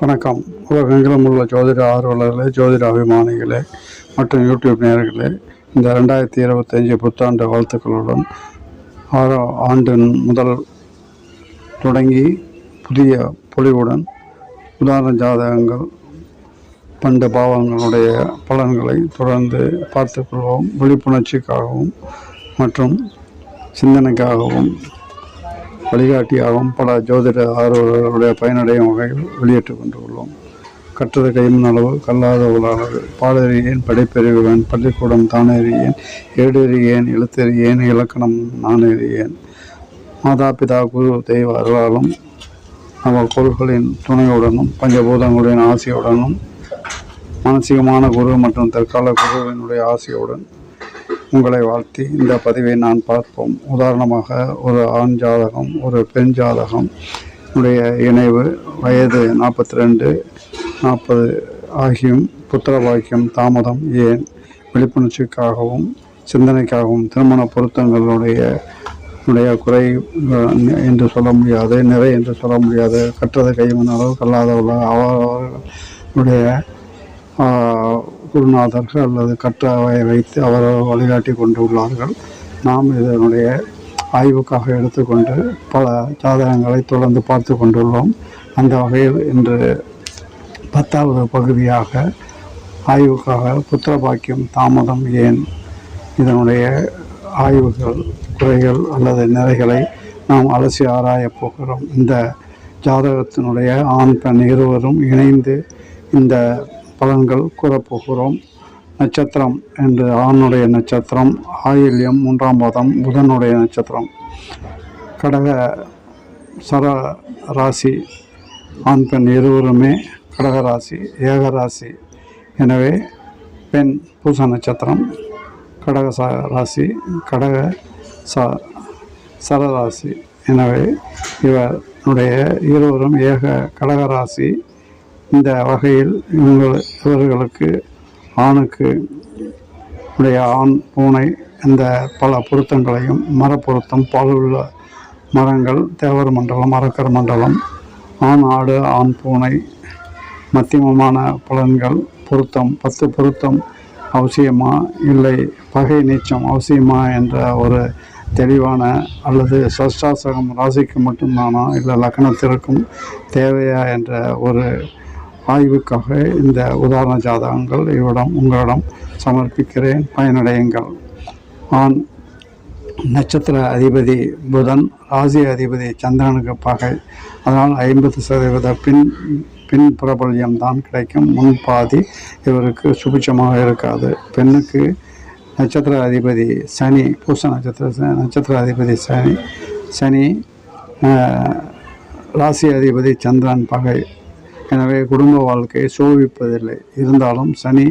வணக்கம். உலகெங்கிலும் உள்ள ஜோதிட ஆர்வலர்களே ஜோதிட அபிமானிகளே மற்றும் யூடியூப் நேர்களே இந்த ரெண்டாயிரத்தி இருபத்தஞ்சி புத்தாண்டு வாழ்த்துக்களுடன் ஆறு ஆண்டின் முதல் தொடங்கி புதிய பொலிவுடன் உதாரண ஜாதகங்கள் பண்ட பாவங்களுடைய பலன்களை தொடர்ந்து பார்த்துக்கொள்வோம் விழிப்புணர்ச்சிக்காகவும் மற்றும் சிந்தனைக்காகவும் வழிகாட்டியாகவும் பல ஜோதிட ஆர்வலர்களுடைய பயனடையும் வகையில் வெளியேற்றுக் கொண்டுள்ளோம். கற்றது கையின் அளவு கல்லாத உலகளவு பாடறியேன் படைப்பறிவேன் பள்ளிக்கூடம் தானறியேன் ஏடறியேன் எழுத்தறியேன் இலக்கணம் நானறியேன். மாதா பிதா குரு தெய்வ அருளாலும் நவ கோள்களின் துணையுடனும் பஞ்சபூதங்களின் ஆசையுடனும் மானசீகமான குரு மற்றும் தற்கால குருவினுடைய ஆசையுடன் உங்களை வாழ்த்தி இந்த பதிவை நான் பார்ப்போம். உதாரணமாக ஒரு ஆண் ஜாதகம் ஒரு பெண் ஜாதகம் உடைய இணைவு வயது நாற்பத்தி ரெண்டு நாற்பது ஆகியும் புத்திர பாக்கியம் தாமதம் ஏன் விழிப்புணர்ச்சிக்காகவும் சிந்தனைக்காகவும் திருமண பொருத்தங்களுடைய உடைய குறை என்று சொல்ல முடியாது நிறை என்று சொல்ல முடியாது கற்றது கைமண் அளவு கல்லாத அவர்களுடைய குருநாதர்கள் அல்லது கற்றாவை வைத்து அவர் வழிகாட்டி கொண்டுள்ளார்கள் நாம் இதனுடைய ஆய்வுக்காக எடுத்துக்கொண்டு பல ஜாதகங்களை தொடர்ந்து பார்த்து கொண்டுள்ளோம். அந்த வகையில் இன்று பத்தாவது பகுதியாக ஆய்வுக்காக புத்திர பாக்கியம் தாமதம் ஏன் இதனுடைய ஆய்வுகள் குறைகள் அல்லது நிறைகளை நாம் அலசி ஆராயப் போகிறோம். இந்த ஜாதகத்தினுடைய ஆண் பெண் இருவரும் இணைந்து இந்த பலன்கள் கூறப்போகிறோம். நட்சத்திரம் என்று ஆணுடைய நட்சத்திரம் ஆயில்யம் மூன்றாம் பாதம் புதனுடைய நட்சத்திரம். கடக சர ராசி ஆண் பெண் இருவருமே கடகராசி ஏகராசி எனவே பெண் பூச நட்சத்திரம் கடக ச ராசி கடக ச சரராசி எனவே இவருடைய இருவரும் ஏக கடகராசி இந்த வகையில் இவங்கள் இவர்களுக்கு ஆணுக்கு உடைய ஆண் பூனை இந்த பல பொருத்தங்களையும் மரப்பொருத்தம் பாலுள்ள மரங்கள் தேவர் மண்டலம் அரக்கர் மண்டலம் ஆண் ஆடு ஆண் பூனை மத்தியமமான பலன்கள் பொருத்தம் பத்து பொருத்தம் அவசியமா இல்லை பகை நீச்சம் அவசியமா என்ற ஒரு தெளிவான அல்லது சஷ்டாசகம் ராசிக்கு மட்டும்தானா இல்லை லக்னத்திற்கும் தேவையா என்ற ஒரு ஆய்வுக்காக இந்த உதாரண ஜாதகங்கள் இவ்விடம் உங்களிடம் சமர்ப்பிக்கிறேன். பயனடையுங்கள். ஆண். நட்சத்திர அதிபதி புதன். ராசி அதிபதி சந்திரனுக்கு பகை. அதனால் ஐம்பது சதவீத பின் பின் பிரபல்யம் தான் கிடைக்கும். முன் பாதி இவருக்கு சுபிட்சமாக இருக்காது. பெண்ணுக்கு நட்சத்திர அதிபதி சனி பூச நட்சத்திர நட்சத்திர அதிபதி சனி சனி ராசி அதிபதி சந்திரன் பகை. எனவே குடும்ப வாழ்க்கையை சோபிப்பதில்லை. இருந்தாலும் சனி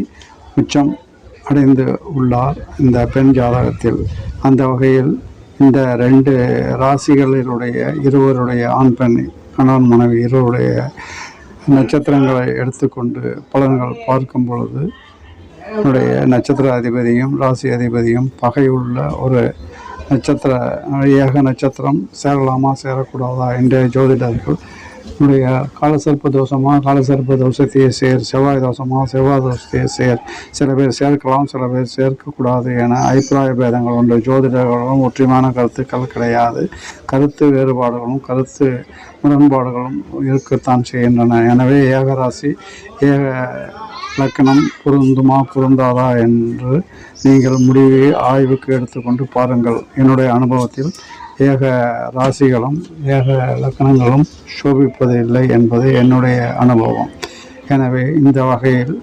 உச்சம் அடைந்து உள்ளார் இந்த பெண் ஜாதகத்தில். அந்த வகையில் இந்த ரெண்டு ராசிகளினுடைய இருவருடைய ஆண் பெண் கணவன் மனைவி இருவருடைய நட்சத்திரங்களை எடுத்துக்கொண்டு பலன்கள் பார்க்கும் பொழுது என்னுடைய நட்சத்திர அதிபதியும் ராசி அதிபதியும் பகையுள்ள ஒரு நட்சத்திர ஏக நட்சத்திரம் சேரலாமா சேரக்கூடாதா? என்ற ஜோதிடர்கள் உடைய காலசர்ப்ப தோஷமா காலசர்ப்ப தோஷத்தையே சேர் செவ்வாய் தோஷமா செவ்வாய் தோஷத்தையே சேர். சில பேர் சேர்க்கலாம் சில பேர் சேர்க்கக்கூடாது என அபிப்பிராய பேதங்கள் உண்டு. ஜோதிடர்களும் ஒற்றுமையான கருத்துக்கள் கிடையாது. கருத்து வேறுபாடுகளும் கருத்து முரண்பாடுகளும் இருக்கத்தான் செய்கின்றன. எனவே ஏகராசி ஏக லக்கணம் பொருந்துமா பொருந்தாதா என்று நீங்கள் முடிவை ஆய்வுக்கு எடுத்துக்கொண்டு பாருங்கள். என்னுடைய அனுபவத்தில் ஏக ராசிகளும் ஏக லக்கணங்களும் சோபிப்பதில்லை என்பது என்னுடைய அனுபவம். எனவே இந்த வகையில்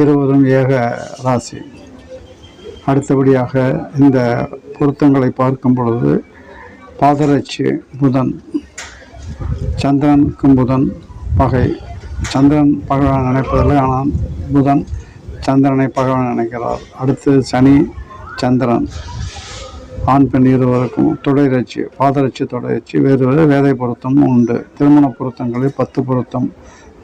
இருவரும் ஏக ராசி. அடுத்தபடியாக இந்த பொருத்தங்களை பார்க்கும் பொழுது பாதரட்சி புதன் சந்திரனுக்கும் புதன் பகை. சந்திரன் பகவான் நினைப்பதில்லை ஆனால் புதன் சந்திரனை பகவான் நினைக்கிறார். அடுத்து சனி சந்திரன். ஆண் பெண் இருவருக்கும் தொடரட்சி பாதரட்சி தொடரட்சி வேறு வேறு வேதை பொருத்தமும் உண்டு. திருமண பொருத்தங்களில் பத்து பொருத்தம்.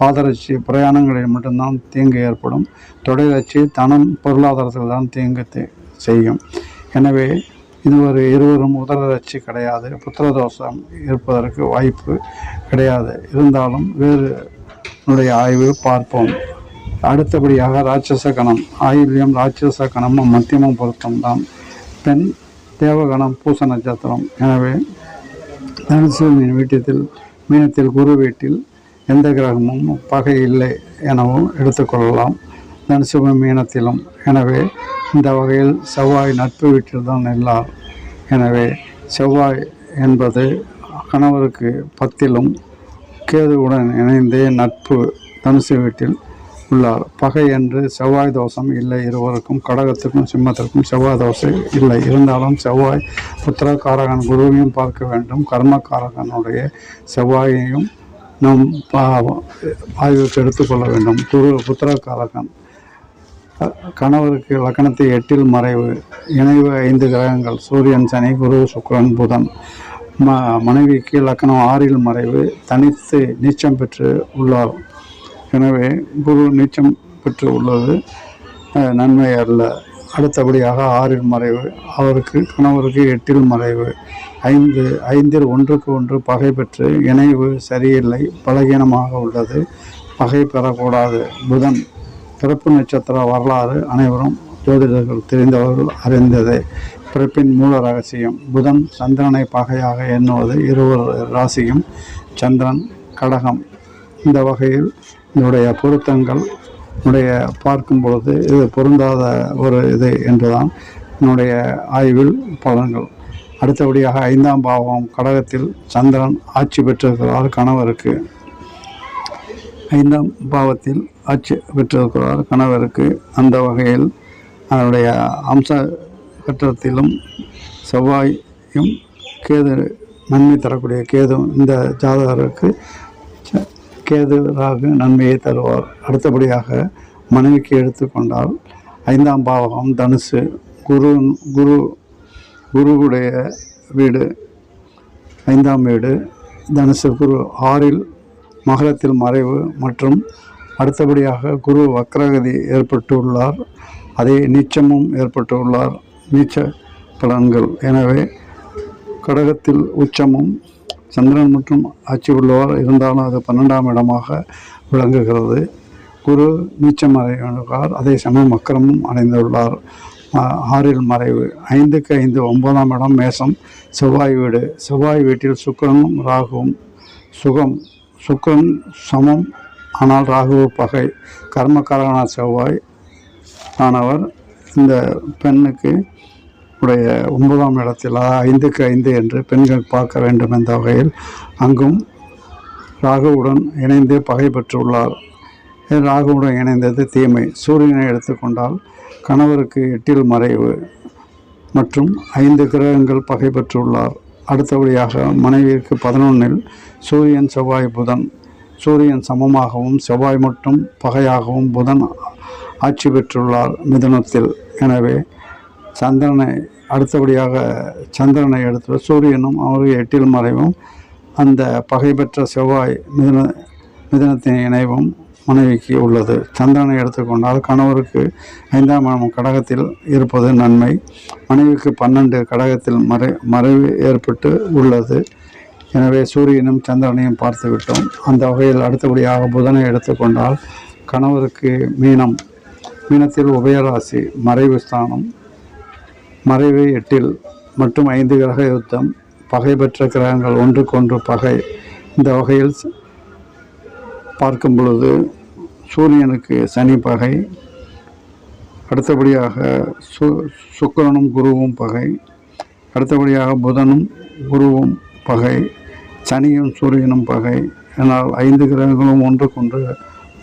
பாதரட்சி பிரயாணங்களில் மட்டும்தான் தீங்கு ஏற்படும். தொடரட்சி தனம் பொருளாதாரத்தில் தான் தீங்கு தே- செய்யும். எனவே இதுவரை இருவரும் உதரட்சி கிடையாது. புத்திரதோஷம் இருப்பதற்கு வாய்ப்பு கிடையாது. இருந்தாலும் வேறு ஆய்வு பார்ப்போம். அடுத்தபடியாக ராட்சச கணம். ஆயில்யம் ராட்சச கணமும் மத்தியமும் பொருத்தம்தான். பெண் தேவகணம் பூச நட்சத்திரம். எனவே தனுசு வீட்டத்தில் மீனத்தில் குரு வீட்டில் எந்த கிரகமும் பகை இல்லை எனவும் எடுத்துக்கொள்ளலாம் தனுசு மீனத்திலும். எனவே இந்த வகையில் செவ்வாய் நட்பு வீட்டில் தான் நில்லார் எனவே செவ்வாய் என்பது கணவருக்கு பத்திலும் கேதுவுடன் இணைந்து நட்பு தனுசு வீட்டில் உள்ளார். பகை என்று செவ்வாய் தோஷம் இல்லை. இருவருக்கும் கடகத்துக்கும் சிம்மத்திற்கும் செவ்வாய் தோஷம் இல்லை. இருந்தாலும் செவ்வாய் புத்திரக்காரகன் குருவையும் பார்க்க வேண்டும். கர்மக்காரகனுடைய செவ்வாயையும் நம் பா- ஆய்வுக்கு எடுத்துக்கொள்ள வேண்டும். குரு புத்திரக்காரகன். கணவருக்கு லக்கணத்தை எட்டில் மறைவு. இணைவு ஐந்து கிரகங்கள். சூரியன் சனி குரு சுக்ரன் புதன். ம மனைவிக்கு லக்கணம் ஆறில் மறைவு. தனித்து நீச்சம் பெற்று உள்ளார். எனவே குரு நீச்சம் பெற்று உள்ளது. நன்மை அல்ல. அடுத்தபடியாக ஆறில் மறைவு. அவருக்கு கணவருக்கு எட்டில் மறைவு. ஐந்து ஐந்தில் ஒன்றுக்கு ஒன்று பகை பெற்று இணைவு சரியில்லை. பலகீனமாக உள்ளது. பகை பெறக்கூடாது. புதன் பிறப்பு நட்சத்திர வரலாறு அனைவரும் ஜோதிடர்கள் தெரிந்தவர்கள் அறிந்ததே. பிறப்பின் மூல ரகசியம் புதன் சந்திரனை பகையாக எண்ணுவது இருவர் ராசியும் சந்திரன் கடகம். இந்த வகையில் என்னுடைய பொருத்தங்கள் என்னுடைய பார்க்கும் பொழுது இது பொருந்தாத ஒரு இது என்றுதான் என்னுடைய ஆய்வில் பலன்கள். அடுத்தபடியாக ஐந்தாம் பாவம் கடகத்தில் சந்திரன் ஆட்சி பெற்றிருக்கிறார் கணவருக்கு. ஐந்தாம் பாவத்தில் ஆட்சி பெற்றிருக்கிறார் கணவருக்கு. அந்த வகையில் அதனுடைய அம்ச கட்டத்திலும் செவ்வாயும் கேது நன்மை தரக்கூடிய கேது இந்த ஜாதகருக்கு கேதுராக நன்மையை தருவார். அடுத்தபடியாக மனைவிக்கு எடுத்துக்கொண்டால் ஐந்தாம் பாவகம் தனுசு குரு குரு குருவுடைய வீடு ஐந்தாம் வீடு தனுசு குரு ஆறில் மகரத்தில் மறைவு மற்றும் அடுத்தபடியாக குரு வக்ரகதி ஏற்பட்டுள்ளார். அதே நீச்சமும் ஏற்பட்டுள்ளார். நீச்ச பலன்கள். எனவே கடகத்தில் உச்சமும் சந்திரன் மற்றும் ஆட்சி உள்ளவர் இருந்தாலும் அது பன்னெண்டாம் இடமாக விளங்குகிறது. குரு நீச்சம் அடைந்துள்ளார் அதே சமயம் மக்கரமும் அடைந்துள்ளார். ஆறில் மறைவு. ஐந்துக்கு ஐந்து ஒன்பதாம் இடம் மேசம். செவ்வாய் வீடு. செவ்வாய் வீட்டில் சுக்கரனும் ராகுவும் சுகம். சுக்கரன் சமம். ஆனால் ராகு பகை. கர்மக்காரனான செவ்வாய் ஆனவர். இந்த பெண்ணுக்கு உடைய ஒன்பதாம் இடத்தில் ஐந்துக்கு ஐந்து என்று பெண்கள் பார்க்க வேண்டும் என்ற வகையில் அங்கும் ராகுவுடன் இணைந்து பகை பெற்றுள்ளார். ராகுவுடன் இணைந்தது தீமை. சூரியனை எடுத்துக்கொண்டால் கணவருக்கு எட்டில் மறைவு மற்றும் ஐந்து கிரகங்கள் பகை பெற்றுள்ளார். அடுத்தபடியாக மனைவிக்கு பதினொன்றில் சூரியன் செவ்வாய் புதன். சூரியன் சமமாகவும் செவ்வாய் மட்டும் பகையாகவும் புதன் ஆட்சி பெற்றுள்ளார் மிதுனத்தில். எனவே சந்திரனை அடுத்தபடியாக சந்திரனை எடுத்து சூரியனும் அவருக்கு எட்டில் மறைவும் அந்த பகை பெற்ற செவ்வாய் மிதன மிதனத்தின் இணைவும் மனைவிக்கு உள்ளது. சந்திரனை எடுத்துக்கொண்டால் கணவருக்கு ஐந்தாம் இடம் கடகத்தில் இருப்பது நன்மை. மனைவிக்கு பன்னெண்டு கடகத்தில் மறை மறைவு ஏற்பட்டு உள்ளது. எனவே சூரியனும் சந்திரனையும் பார்த்து விட்டோம் அந்த வகையில் அடுத்தபடியாக புதனை எடுத்துக்கொண்டால் கணவருக்கு மீனம் மீனத்தில் உபயராசி மறைவு ஸ்தானம் மறைவு எட்டில் மற்றும் ஐந்து கிரக யுத்தம் பகை பெற்ற கிரகங்கள் ஒன்றுக்கொன்று பகை. இந்த வகையில் பார்க்கும் பொழுது சூரியனுக்கு சனி பகை அடுத்தபடியாக சு சுக்கிரனும் குருவும் பகை அடுத்தபடியாக புதனும் குருவும் பகை சனியும் சூரியனும் பகை ஆனால் ஐந்து கிரகங்களும் ஒன்றுக்கொன்று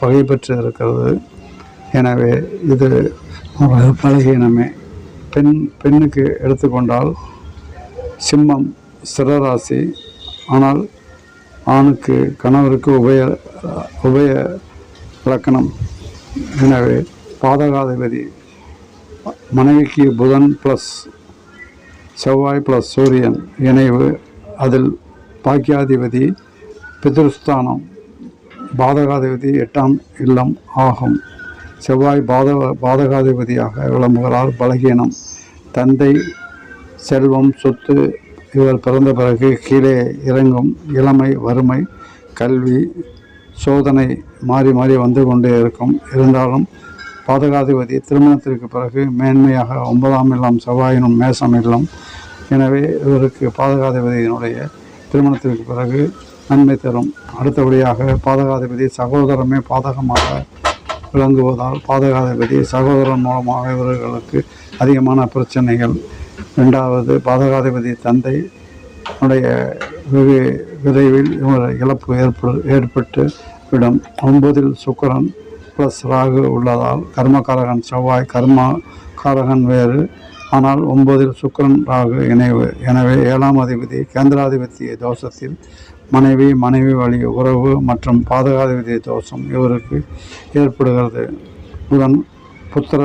பகை பெற்று இருக்கிறது எனவே இது ஒரு பலகீனமே. பெண் பெண்ணுக்கு எடுத்துக்கொண்டால் சிம்மம் சிரராசி. ஆனால் ஆணுக்கு கணவருக்கு உபய உபய லக்கணம். எனவே பாதகாதிபதி மனைவிக்கு புதன் ப்ளஸ் செவ்வாய் ப்ளஸ் சூரியன் இணைவு. அதில் பாக்கியாதிபதி பிதிருஸ்தானம் பாதகாதிபதி எட்டாம் இல்லம் ஆகும். செவ்வாய் பாத பாதகாதிபதியாக விளம்புகிறார் பலகீனம். தந்தை செல்வம் சொத்து இவர் பிறந்த பிறகு கீழே இறங்கும் இளமை வறுமை கல்வி சோதனை மாறி மாறி வந்து கொண்டே இருக்கும். இருந்தாலும் பாதகாதிபதி திருமணத்திற்கு பிறகு மேன்மையாக ஒன்பதாம் இல்லம் செவ்வாயினும் மேசம் இல்லம் எனவே இவருக்கு பாதகாதிபதியினுடைய திருமணத்திற்கு பிறகு நன்மை தரும். அடுத்தபடியாக பாதகாதிபதி சகோதரமே பாதகமாக விளங்குவதால் பாதகாதிபதி சகோதரன் மூலமாக இவர்களுக்கு அதிகமான பிரச்சனைகள். ரெண்டாவது பாதகாதிபதி தந்தை உடைய வெகு விரைவில் இவர் இழப்பு ஏற்படு ஏற்பட்டு விடும். ஒன்பதில் சுக்கரன் ப்ளஸ் ராகு உள்ளதால் கர்மகாரகன் செவ்வாய் கர்மா காரகன் வேறு. ஆனால் ஒன்பதில் சுக்கரன் ராகு இணைவு. எனவே ஏழாம் அதிபதி கேந்திராதிபத்திய தோஷத்தில் மனைவி மனைவி வழி உறவு மற்றும் பாதகாதிபதி தோஷம் இவருக்கு ஏற்படுகிறது. புதன் புத்திர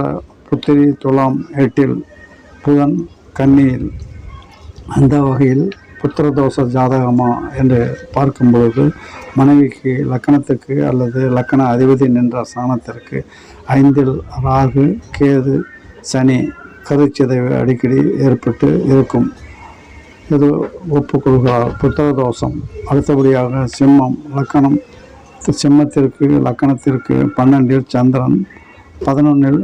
புத்திரி துலாம் எட்டில் புதன் கன்னியில். அந்த வகையில் புத்திர தோஷ ஜாதகமா என்று பார்க்கும் பொழுது மனைவிக்கு லக்கணத்துக்கு அல்லது லக்கண அதிபதி நின்ற ஸ்தானத்திற்கு ஐந்தில் ராகு கேது சனி கருச்சிதைவு அடிக்கடி ஏற்பட்டு இருக்கும். இது ஒப்புக்கொள்கிறார் புத்தக தோஷம் அடுத்தபடியாக சிம்மம் லக்கணம். சிம்மத்திற்கு லக்கணத்திற்கு பன்னெண்டில் சந்திரன் பதினொன்றில்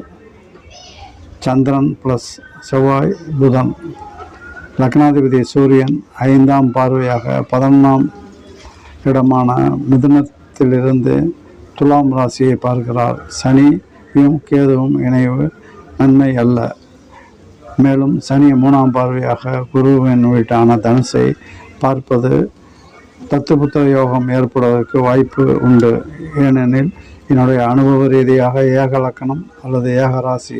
சந்திரன் ப்ளஸ் செவ்வாய் புதன். லக்னாதிபதி சூரியன் ஐந்தாம் பார்வையாக பதினொன்றாம் இடமான மிதுனத்திலிருந்து துலாம் ராசியை பார்க்கிறார். சனியும் கேதுவும் இணைவு நன்மை அல்ல. மேலும் சனி மூணாம் பார்வையாக குருவின் வீட்டான தனுசை பார்ப்பது தத்துப்புத்திர யோகம் ஏற்படுவதற்கு வாய்ப்பு உண்டு. ஏனெனில் என்னுடைய அனுபவ ரீதியாக ஏக லக்கணம் அல்லது ஏக ராசி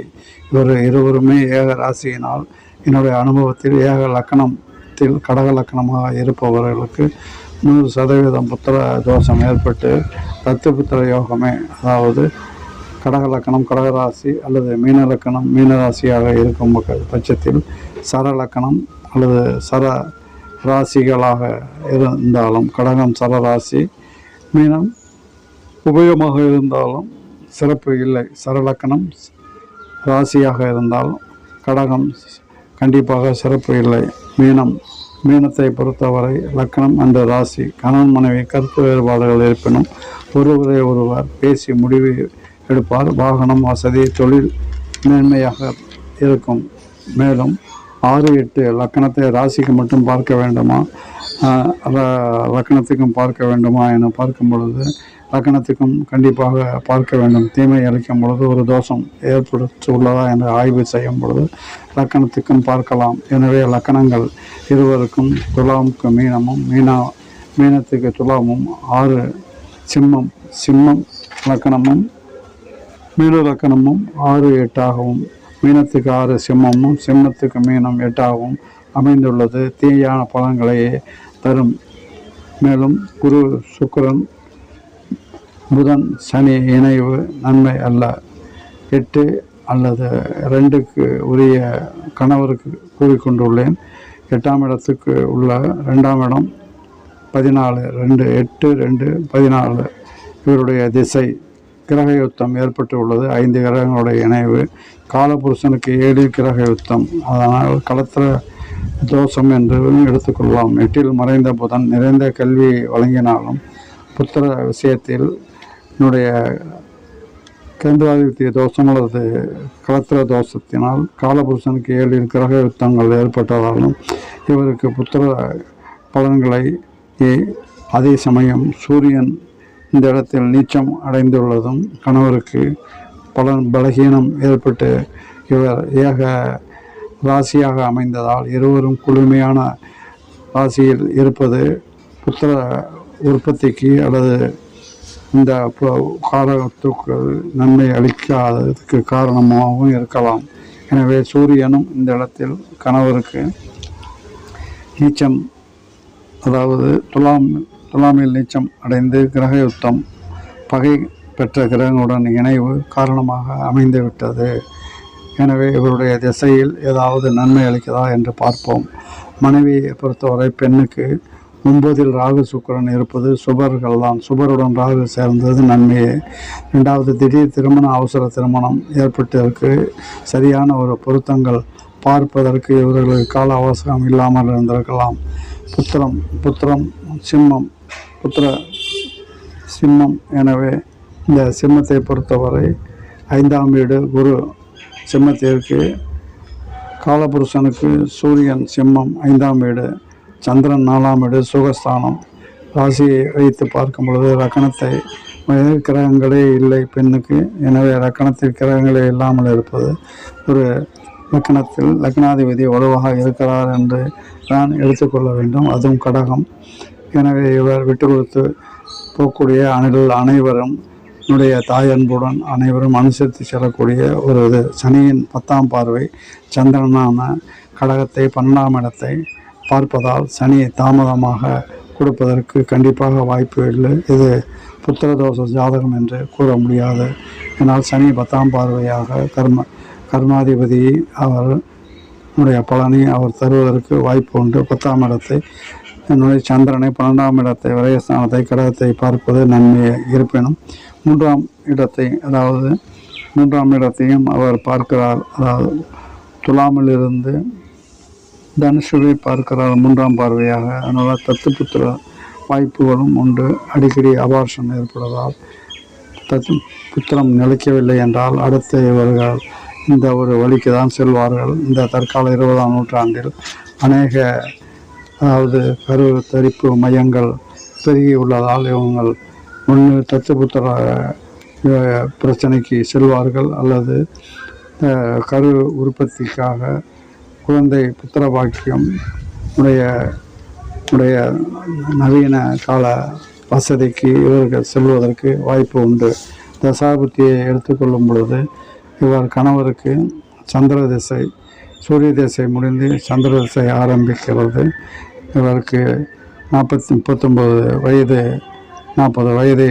இவர் இருவருமே ஏக ராசியினால் என்னுடைய அனுபவத்தில் ஏக லக்கணத்தில் கடக லக்கணமாக இருப்பவர்களுக்கு நூறு சதவீதம் புத்திர தோஷம் ஏற்பட்டு தத்துப்புத்திர யோகமே அதாவது கடகலக்கணம் கடகராசி அல்லது மீனலக்கணம் மீனராசியாக இருக்கும் பட்சத்தில் சரலக்கணம் அல்லது சர ராசிகளாக இருந்தாலும் கடகம் சர ராசி மீனம் உபயோகமாக இருந்தாலும் சிறப்பு இல்லை. சரலக்கணம் ராசியாக இருந்தாலும் கடகம் கண்டிப்பாக சிறப்பு இல்லை. மீனம் மீனத்தை பொறுத்தவரை லக்கணம் அந்த ராசி. கணவன் மனைவி கருத்து வேறுபாடுகள் இருப்பினும் ஒருவரை ஒருவர் பேசி முடிவு எடுப்பார். வாகனம் வசதி தொழில் மேன்மையாக இருக்கும். மேலும் ஆறு எட்டு லக்கணத்தை ராசிக்கு மட்டும் பார்க்க வேண்டுமா? லக்கணத்துக்கும் பார்க்க வேண்டுமா என பார்க்கும் பொழுது லக்கணத்துக்கும் கண்டிப்பாக பார்க்க வேண்டும். தீமை அளிக்கும் பொழுது ஒரு தோஷம் ஏற்படுத்தி உள்ளதா என்று ஆய்வு செய்யும் பொழுது லக்கணத்துக்கும் பார்க்கலாம். எனவே லக்கணங்கள் இருவருக்கும் துலாமுக்கு மீனமும் மீனா மீனத்துக்கு துலாமும் ஆறு சிம்மம் சிம்மம் லக்கணமும் மீன லக்கணமும் ஆறு எட்டாகவும் மீனத்துக்கு ஆறு சிம்மமும் சிம்மத்துக்கு மீனம் எட்டாகவும் அமைந்துள்ளது. தீயான பலன்களையே தரும். மேலும் குரு சுக்கரன் புதன் சனி இணைவு நன்மை அல்ல. எட்டு அல்லது ரெண்டுக்கு உரிய கணவருக்கு கூறிக்கொண்டுள்ளேன். எட்டாம் இடத்துக்கு உள்ள ரெண்டாம் இடம் பதினாலு ரெண்டு எட்டு ரெண்டு பதினாலு. இவருடைய திசை கிரக யுத்தம் ஏற்பட்டு உள்ளது ஐந்து கிரகங்களுடைய இணைவு. காலபுருஷனுக்கு ஏழு கிரக யுத்தம் அதனால் களத்திர தோஷம் என்றும் எடுத்துக்கொள்ளலாம். எட்டில் மறைந்த புதன் நிறைந்த கல்வி வழங்கினாலும் புத்திர விஷயத்தில் என்னுடைய கேந்திராதிபத்திய தோஷம் அல்லது களத்திர தோஷத்தினால் காலபுருஷனுக்கு ஏழு கிரக யுத்தங்கள் ஏற்பட்டதாலும் இவருக்கு புத்திர பலன்களை அதே சமயம் சூரியன் இந்த இடத்தில் நீச்சம் அடைந்துள்ளதும் கணவருக்கு பலன் பலகீனம் ஏற்பட்டு இவர் ஏக ராசியாக அமைந்ததால் இருவரும் குளுமையான ராசியில் இருப்பது புத்திர உற்பத்திக்கு அல்லது இந்த ப- நன்மை அளிக்காததுக்கு காரணமாகவும் இருக்கலாம். எனவே சூரியனும் இந்த இடத்தில் கணவருக்கு நீச்சம் அதாவது துலாம் துலாமில் நீச்சம் அடைந்து கிரக யுத்தம் பகை பெற்ற கிரகங்களுடன் இணைவு காரணமாக அமைந்துவிட்டது எனவே இவருடைய திசையில் ஏதாவது நன்மை அளிக்கிறதா என்று பார்ப்போம். மனைவியை பொறுத்தவரை பெண்ணுக்கு ஒன்பதில் ராகு சுக்கரன் இருப்பது சுபர்கள் தான் சுபருடன் ராகு சேர்ந்தது நன்மையே. ரெண்டாவது திடீர் திருமண அவசர திருமணம் ஏற்பட்டிருக்கு. சரியான ஒரு பொருத்தங்கள் பார்ப்பதற்கு இவர்களுக்கு கால அவசரம் இல்லாமல் இருந்திருக்கலாம். புத்திரம் புத்திரம் சிம்மம் புத்திர சிம்மம். எனவே இந்த சிம்மத்தை பொறுத்தவரை ஐந்தாம் வீடு குரு சிம்மத்திற்கு காலபுருஷனுக்கு சூரியன் சிம்மம் ஐந்தாம் வீடு சந்திரன் நாலாம் வீடு சுகஸ்தானம். ராசியை வைத்து பார்க்கும் பொழுது ரக்கணத்தை கிரகங்களே இல்லை பெண்ணுக்கு. எனவே ரக்கணத்தில் கிரகங்களே இல்லாமல் இருப்பது ஒரு லக்கணத்தில் லக்னாதிபதி வலுவாக இருக்கிறார் என்று தான் எடுத்துக்கொள்ள வேண்டும். அதுவும் கடகம். எனவே இவர் விட்டு கொடுத்து போகக்கூடிய அணில் அனைவரும் என்னுடைய தாய் அன்புடன் அனைவரும் அனுசரித்து செல்லக்கூடிய ஒரு இது. சனியின் பத்தாம் பார்வை சந்திரனான கடகத்தை பன்னெண்டாம் இடத்தை பார்ப்பதால் சனியை தாமதமாக கொடுப்பதற்கு கண்டிப்பாக வாய்ப்பு இல்லை. இது புத்திரதோஷ ஜாதகம் என்று கூற முடியாது. ஆனால் சனி பத்தாம் பார்வையாக கர்ம கர்மாதிபதி அவர் உடைய பலனை அவர் தருவதற்கு வாய்ப்பு உண்டு. பத்தாம் இடத்தை என்னுடைய சந்திரனை பன்னெண்டாம் இடத்தை விரயஸ்தானத்தை கடகத்தை பார்ப்பது நன்மை இருப்பினும் மூன்றாம் இடத்தை அதாவது மூன்றாம் இடத்தையும் அவர் பார்க்கிறார். அதாவது துலாமிலிருந்து தனுஷுவை பார்க்கிறார் மூன்றாம் பார்வையாக. அதனால் தத்துப்புத்திர வாய்ப்புகளும் உண்டு. அடிக்கடி அபார்ஷன் ஏற்படுவதால் தத்து புத்திரம் நிலைக்கவில்லை என்றால் அடுத்து இவர்கள் இந்த ஒரு வழிக்கு தான் செல்வார்கள். இந்த தற்கால இருபதாம் நூற்றாண்டில் அநேக அதாவது கரு தரிப்பு மையங்கள் பெருகி உள்ளதால் இவங்கள் ஒன்று தத்துப்புத்திர அஹ், பிரச்சனைக்கு செல்வார்கள். அல்லது கரு உற்பத்திக்காக குழந்தை புத்திர பாக்கியம் உடைய உடைய நவீன கால வசதிக்கு இவர்கள் செல்வதற்கு வாய்ப்பு உண்டு. தசாபுத்தியை எடுத்துக்கொள்ளும் பொழுது இவர் கணவருக்கு சந்திர திசை சூரிய திசை முடிந்து சந்திர திசை ஆரம்பிக்கிறது. இவருக்கு நாற்பத்தி முப்பத்தொம்பது வயது நாற்பது வயது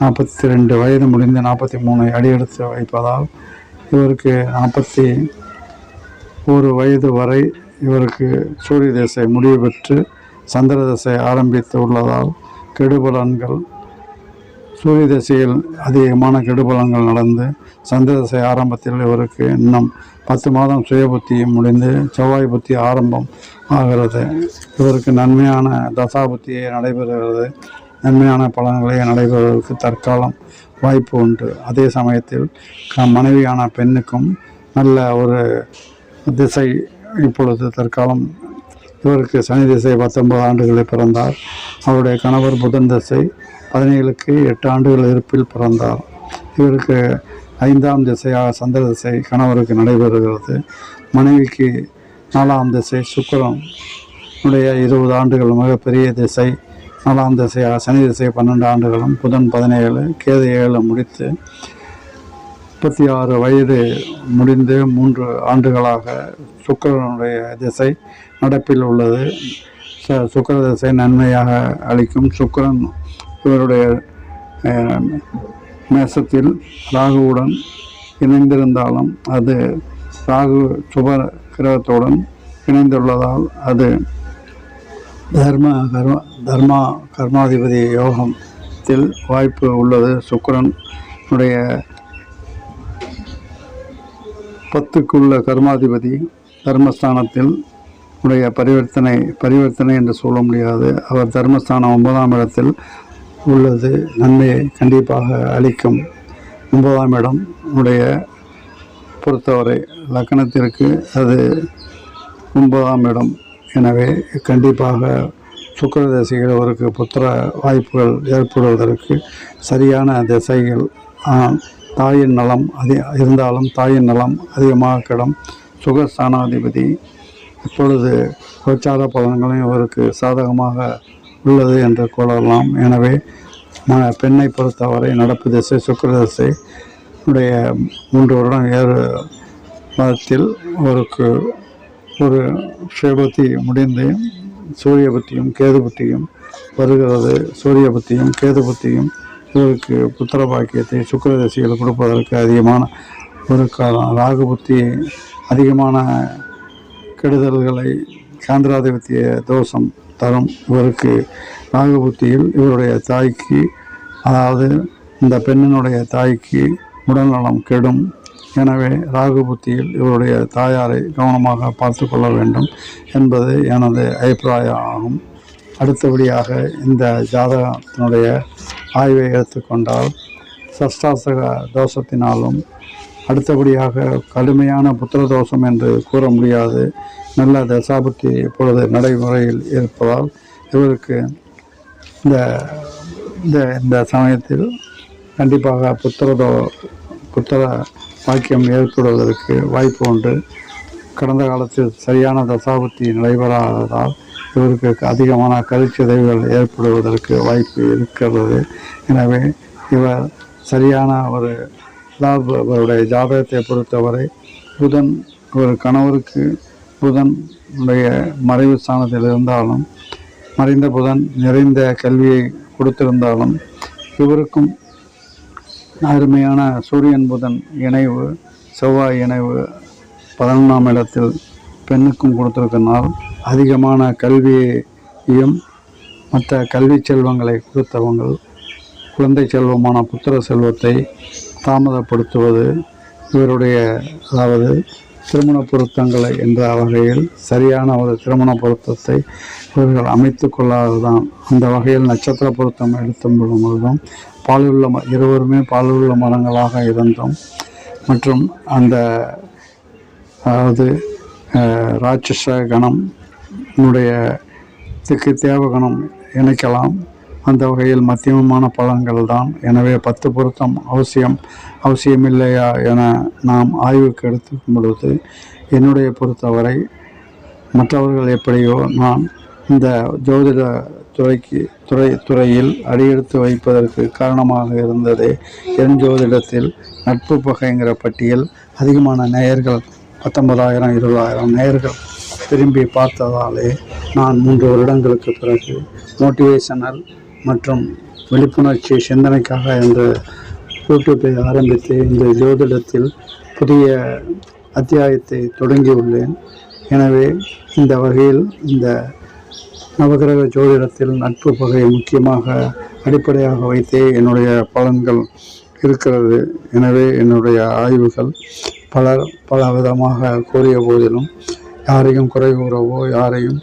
நாற்பத்தி ரெண்டு வயது முடிந்து நாற்பத்தி மூணு அடி எடுத்து வைப்பதால் இவருக்கு நாற்பத்தி ஒரு வயது வரை இவருக்கு சூரிய திசை முடிவு பெற்று சந்திர திசை ஆரம்பித்து உள்ளதால் கெடுபலன்கள் சூரிய திசையில் அதிகமான கெடுபலங்கள் நடந்து சந்திர திசை ஆரம்பத்தில் இவருக்கு இன்னும் பத்து மாதம் சுய புத்தியும் முடிந்து செவ்வாய் புத்தி ஆரம்பம் ஆகிறது. இவருக்கு நன்மையான தசா புத்தியை நடைபெறுகிறது. நன்மையான பலன்களை நடைபெறுவதற்கு தற்காலம் வாய்ப்பு உண்டு. அதே சமயத்தில் மனைவியான பெண்ணுக்கும் நல்ல ஒரு திசை இப்பொழுது தற்காலம். இவருக்கு சனி திசை பத்தொன்பது ஆண்டுகளில் பிறந்தார். அவருடைய கணவர் புதன் திசை பதினேழுக்கு எட்டு ஆண்டுகள் இருப்பில் பிறந்தார். இவருக்கு ஐந்தாம் திசையாக சந்திர திசை கணவருக்கு நடைபெறுகிறது. மனைவிக்கு நாலாம் திசை சுக்கரம் உடைய இருபது ஆண்டுகள் மிகப்பெரிய திசை. நாலாம் திசையாக சனி திசை பன்னெண்டு ஆண்டுகளும் புதன் பதினேழு கேது ஏழு முடித்து முப்பத்தி ஆறு வயது முடிந்து மூன்று ஆண்டுகளாக சுக்கரனுடைய திசை நடப்பில் உள்ளது. ச- திசை நன்மையாக அளிக்கும் சுக்கரன் இவருடைய மேசத்தில் ராகுவுடன் இணைந்திருந்தாலும் அது ராகு சுப கிரகத்துடன் இணைந்துள்ளதால் அது தர்ம கர்ம தர்மா கர்மாதிபதி யோகத்தில் வாய்ப்பு உள்ளது. சுக்கிரன் உடைய பத்துக்குள்ள கர்மாதிபதி தர்மஸ்தானத்தில் உடைய பரிவர்த்தனை பரிவர்த்தனை என்று சொல்ல முடியாது. அவர் தர்மஸ்தானம் ஒன்பதாம் இடத்தில் உள்ளது. நன்மையை கண்டிப்பாக அளிக்கும். ஒன்பதாம் இடம் உடைய பொறுத்தவரை லக்கணத்திற்கு அது ஒன்பதாம் இடம் எனவே கண்டிப்பாக சுக்கர திசைகள் அவருக்கு புத்திர வாய்ப்புகள் ஏற்படுவதற்கு சரியான திசைகள். தாயின் நலம் அதி இருந்தாலும் தாயின் நலம் அதிகமாக கிடம். சுகஸ்தானாதிபதி இப்பொழுது கோச்சார பலன்களையும் அவருக்கு சாதகமாக உள்ளது என்று கூறலாம் எனவே ம- பெண்ணை பொறுத்தவரை நடப்பு திசை சுக்கர திசை உடைய மூன்று வருடம் ஏறு மாதத்தில் அவருக்கு ஒரு ஷேபத்தி முடிந்து சூரிய புத்தியும் கேது புத்தியும் வருகிறது. சூரிய புத்தியும் கேது புத்தியும் இவருக்கு புத்திர பாக்கியத்தை சுக்கர திசையில் கொடுப்பதற்கு அதிகமான ஒரு காலம். ராகு புத்தி அதிகமான கெடுதல்களை சாந்திராதிபத்திய தோஷம் தரும். இவருக்கு ராகு புத்தியில் இவருடைய தாய்க்கு அதாவது இந்த பெண்ணினுடைய தாய்க்கு உடல்நலம் கெடும். எனவே ராகு புத்தியில் இவருடைய தாயாரை கவனமாக பார்த்து கொள்ள வேண்டும் என்பது எனது அபிப்பிராயம் ஆகும். அடுத்தபடியாக இந்த ஜாதகத்தினுடைய ஆய்வை எடுத்துக்கொண்டால் சஷ்டாசக தோஷத்தினாலும் அடுத்தபடியாக கடுமையான புத்திர தோஷம் என்று கூற முடியாது. நல்ல தசாபுத்தி இப்பொழுது நடைமுறையில் இருப்பதால் இவருக்கு இந்த இந்த இந்த சமயத்தில் கண்டிப்பாக புத்திரதோ புத்திர பாக்கியம் ஏற்படுவதற்கு வாய்ப்பு உண்டு. கடந்த காலத்தில் சரியான தசாபுத்தி நடைபெறாததால் இவருக்கு அதிகமான கருச்சிதைவுகள் ஏற்படுவதற்கு வாய்ப்பு இருக்கிறது. எனவே இவர் சரியான ஒரு அவருடைய ஜாதகத்தை பொறுத்தவரை புதன் ஒரு கணவருக்கு புதன் உடைய மறைவு ஸ்தானத்தில் இருந்தாலும் மறைந்த புதன் நிறைந்த கல்வியை கொடுத்திருந்தாலும் இவருக்கும் அருமையான சூரியன் புதன் இணைவு செவ்வாய் இணைவு பதினொன்றாம் இடத்தில் பெண்ணுக்கும் கொடுத்திருக்கனால் அதிகமான கல்வியையும் மற்ற கல்வி செல்வங்களை கொடுத்தவங்கள் குழந்தை செல்வமான புத்திர செல்வத்தை தாமதப்படுத்துவது இவருடைய அதாவது திருமண பொருத்தங்களை என்ற வகையில் சரியான ஒரு திருமண பொருத்தத்தை இவர்கள் அமைத்து கொள்ளாததான் அந்த வகையில் நட்சத்திர பொருத்தம் எடுத்தும் பொழுதும் பாலுள்ள இருவருமே பாலுள்ள மரங்களாக இருந்தும். மற்றும் அந்த அதாவது ராட்சச கணம் உடைய இதுக்கு தேவகணம் இணைக்கலாம். அந்த வகையில் மத்தியமமான பலன்கள் தான். எனவே பத்து பொருத்தம் அவசியம் அவசியமில்லையா என நாம் ஆய்வுக்கு எடுத்துக்கும் பொழுது என்னுடைய பொறுத்தவரை மற்றவர்கள் எப்படியோ நான் இந்த ஜோதிட துறைக்கு துறை துறையில் அடியெடுத்து வைப்பதற்கு காரணமாக இருந்ததே என் ஜோதிடத்தில் நட்பு பகைங்கிற பட்டியல் அதிகமான நேயர்கள் பத்தொன்பதாயிரம் இருபதாயிரம் நேயர்கள் திரும்பி பார்த்ததாலே நான் மூன்று வருடங்களுக்கு பிறகு மோட்டிவேஷனல் மற்றும் விழிப்புணர்ச்சி சிந்தனைக்காக என்ற யூடியூப்பை ஆரம்பித்து இந்த ஜோதிடத்தில் புதிய அத்தியாயத்தை தொடங்கியுள்ளேன் எனவே இந்த வகையில் இந்த நவகிரக ஜோதிடத்தில் நட்பு பகை முக்கியமாக அடிப்படையாக வைத்தே என்னுடைய பலன்கள் இருக்கிறது. எனவே என்னுடைய ஆய்வுகள் பலர் பல விதமாக கூறிய போதிலும் யாரையும் குறை கூறவோ யாரையும்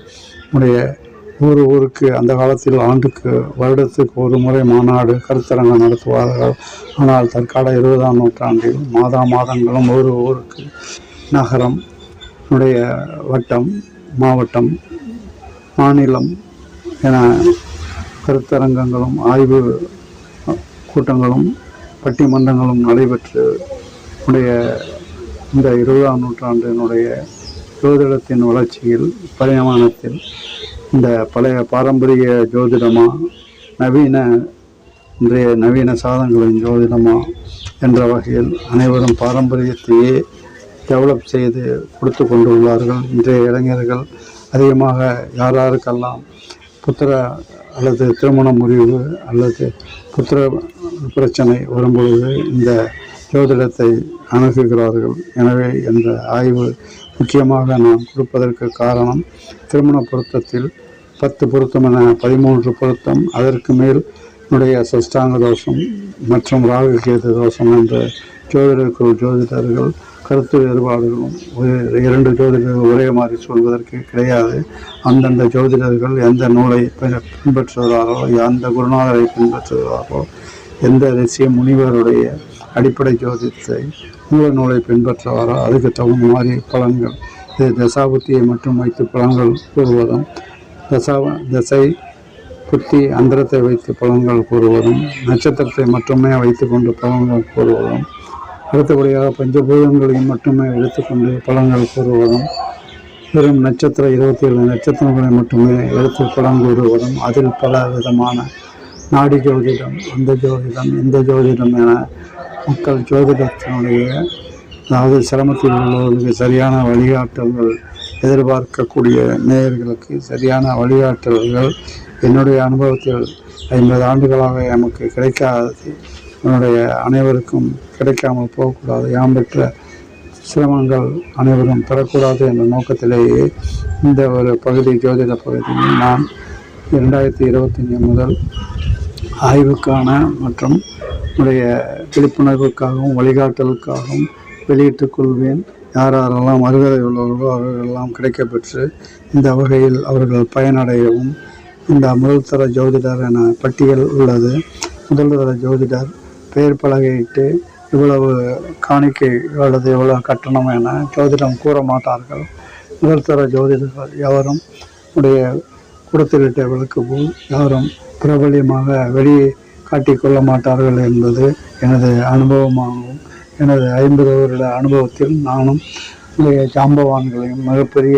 உடைய ஊர் ஊருக்கு அந்த காலத்தில் ஆண்டுக்கு வருடத்துக்கு ஒரு முறை மாநாடு கருத்தரங்கம் நடத்துவார்கள். ஆனால் தற்கால இருபதாம் நூற்றாண்டில் மாதா மாதங்களும் ஒரு ஊருக்கு நகரம் உடைய வட்டம் மாவட்டம் மாநிலம் என கருத்தரங்கங்களும் ஆய்வு கூட்டங்களும் பட்டிமன்றங்களும் நடைபெற்று உடைய இந்த இருபதாம் நூற்றாண்டினுடைய ஜோதிடத்தின் வளர்ச்சியில் பரிணாமத்தில் இந்த பழைய பாரம்பரிய ஜோதிடமா நவீன இன்றைய நவீன சாதனங்களின் ஜோதிடமா என்ற வகையில் அனைவரும் பாரம்பரியத்தையே டெவலப் செய்து கொடுத்து கொண்டுள்ளார்கள். இன்றைய இளைஞர்கள் அதிகமாக யாராருக்கெல்லாம் புத்திர அல்லது திருமண முறிவு அல்லது புத்திர பிரச்சனை வரும்பொழுது இந்த ஜோதிடத்தை அணுகுகிறார்கள். எனவே இந்த ஆய்வு முக்கியமாக நான் கொடுப்பதற்கு காரணம் திருமண பொருத்தத்தில் பத்து பொருத்தம் என பதிமூன்று பொருத்தம். அதற்கு மேல் உடைய சஷ்டாங்க தோஷம் மற்றும் ராகு கேது தோஷம் என்ற ஜோதிடர்கள் ஜோதிடர்கள் கருத்து வேறுபாடுகளும் ஒரு- இரண்டு ஜோதிடர்கள் ஒரே மாதிரி சொல்வதற்கு கிடையாது. அந்தந்த ஜோதிடர்கள் எந்த நூலை பின்- பின்பற்றுகிறாரோ எந்த குருநாதரை பின்பற்றுகிறாரோ எந்த ரிஷி முனிவருடைய அடிப்படை ஜோதிடத்தை மூல நூலை பின்பற்றுவாரோ அதுக்கு தகுந்த மாதிரி பலன்கள் இது தசாபுத்தியை மட்டும் வைத்து பலன்கள் கூறுவதும் தசா தசை புத்தி அந்தரத்தை வைத்து பலன்கள் கூறுவதும் நட்சத்திரத்தை மட்டுமே வைத்துக்கொண்டு பலன்கள் கூறுவதும் அடுத்தபடியாக பஞ்சபூதங்களையும் மட்டுமே எடுத்துக்கொண்டு பலன்கள் கூறுவதும் வெறும் நட்சத்திர இருபத்தி ஏழு நட்சத்திரங்களை மட்டுமே எடுத்து பலன் கூறுவதும் அதில் பல விதமான நாடி ஜோதிடம் அந்த ஜோதிடம் இந்த ஜோதிடம் என மக்கள் ஜோதிடத்தினுடைய அதாவது சிரமத்தில் உள்ளவர்களுக்கு சரியான வழிகாட்டல்கள் எதிர்பார்க்கக்கூடிய நேயர்களுக்கு சரியான வழிகாட்டல்கள் என்னுடைய அனுபவத்தில் ஐம்பது ஆண்டுகளாக நமக்கு கிடைக்காதது என்னுடைய அனைவருக்கும் கிடைக்காமல் போகக்கூடாது யாம் பெற்ற சிரமங்கள் அனைவரும் பெறக்கூடாது என்ற நோக்கத்திலேயே இந்த ஒரு பகுதி ஜோதிட பகுதியில் நான் இரண்டாயிரத்தி இருபத்தஞ்சி முதல் ஆய்வுக்கான மற்றும் உடைய விழிப்புணர்வுக்காகவும் வழிகாட்டலுக்காகவும் வெளியிட்டுக் கொள்வேன். யார் யாரெல்லாம் அருகதை உள்ளவர்களோ அவர்களெல்லாம் கிடைக்கப்பெற்று இந்த வகையில் அவர்கள் பயனடையவும். இந்த முதல் தர ஜோதிடர் என பட்டியல் உள்ளது. முதல் தர ஜோதிடர் பெயர் பலகையிட்டு இவ்வளவு காணிக்கை அல்லது இவ்வளவு கட்டணம் என ஜோதிடம் கூற மாட்டார்கள். முதல் தர ஜோதிடர்கள் எவரும் உடைய கொடுத்துவிட்ட விளக்கு போல் யாரும் பிரபலியமாக வெளியே காட்டிக்கொள்ள மாட்டார்கள் என்பது எனது அனுபவமாகும். எனது ஐம்பது வருட அனுபவத்தில் நானும் ஜாம்பவான்களையும் மிகப்பெரிய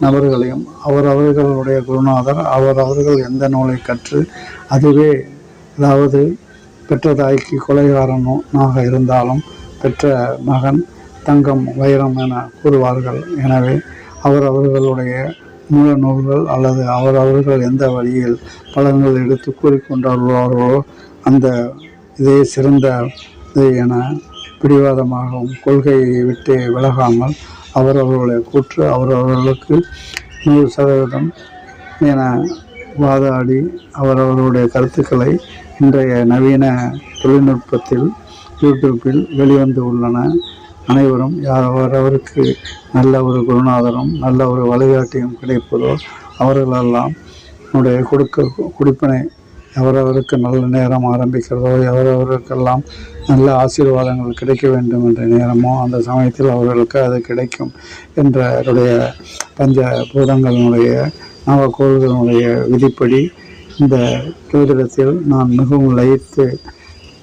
நபர்களையும் அவரவர்களுடைய குருநாதர் அவரவர்கள் எந்த நூலை கற்று அதுவே அதாவது பெற்ற தாய்க்கு கொலைகாரனாக இருந்தாலும் பெற்ற மகன் தங்கம் வைரம் என கூறுவார்கள். எனவே அவரவர்களுடைய மூல நூல்கள் அல்லது அவரவர்கள் எந்த வழியில் பலன்கள் எடுத்து கூறிக்கொண்டார்களோ அந்த இதே சிறந்த இது என பிடிவாதமாகவும் கொள்கையை விட்டு விலகாமல் அவரவர்களுடைய கூற்று அவரவர்களுக்கு நூறு சதவீதம் என வாதாடி அவரவர்களுடைய கருத்துக்களை இன்றைய நவீன தொழில்நுட்பத்தில் யூடியூப்பில் வெளிவந்து உள்ளன. அனைவரும் யார் அவரவருக்கு நல்ல ஒரு குருநாதரும் நல்ல ஒரு வழிகாட்டியும் கிடைப்பதோ அவர்களெல்லாம் நம்முடைய கொடுக்க குடிப்பனை எவரவருக்கு நல்ல நேரம் ஆரம்பிக்கிறதோ எவரவருக்கெல்லாம் நல்ல ஆசீர்வாதங்கள் கிடைக்க வேண்டும் என்ற நேரமோ அந்த சமயத்தில் அவர்களுக்கு அது கிடைக்கும் என்றுடைய பஞ்ச பூதங்களினுடைய நவக்கோள்களினுடைய விதிப்படி இந்த ஜோதிடத்தில் நான் மிகவும் லயித்து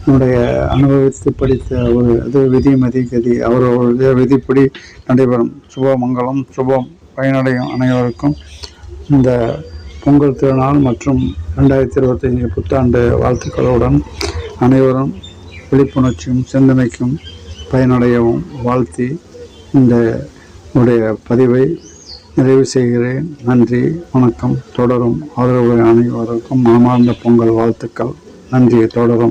என்னுடைய அனுபவித்து படித்த ஒரு இது விதி மதி கதி. அவர்களுடைய விதிப்படி நடைபெறும். சுபமங்கலம் சுபம் பயனடையும் அனைவருக்கும் இந்த பொங்கல் திருநாள் மற்றும் ரெண்டாயிரத்தி இருபத்தைந்து புத்தாண்டு வாழ்த்துக்களுடன் அனைவரும் விழிப்புணர்ச்சியும் சிந்தனைக்கும் பயனடையவும் வாழ்த்தி இந்த உடைய பதிவை நிறைவு செய்கிறேன். நன்றி வணக்கம் தொடரும். ஆதரவு அனைவருக்கும் மனமார்ந்த பொங்கல் வாழ்த்துக்கள். நன்றி தொடரும்.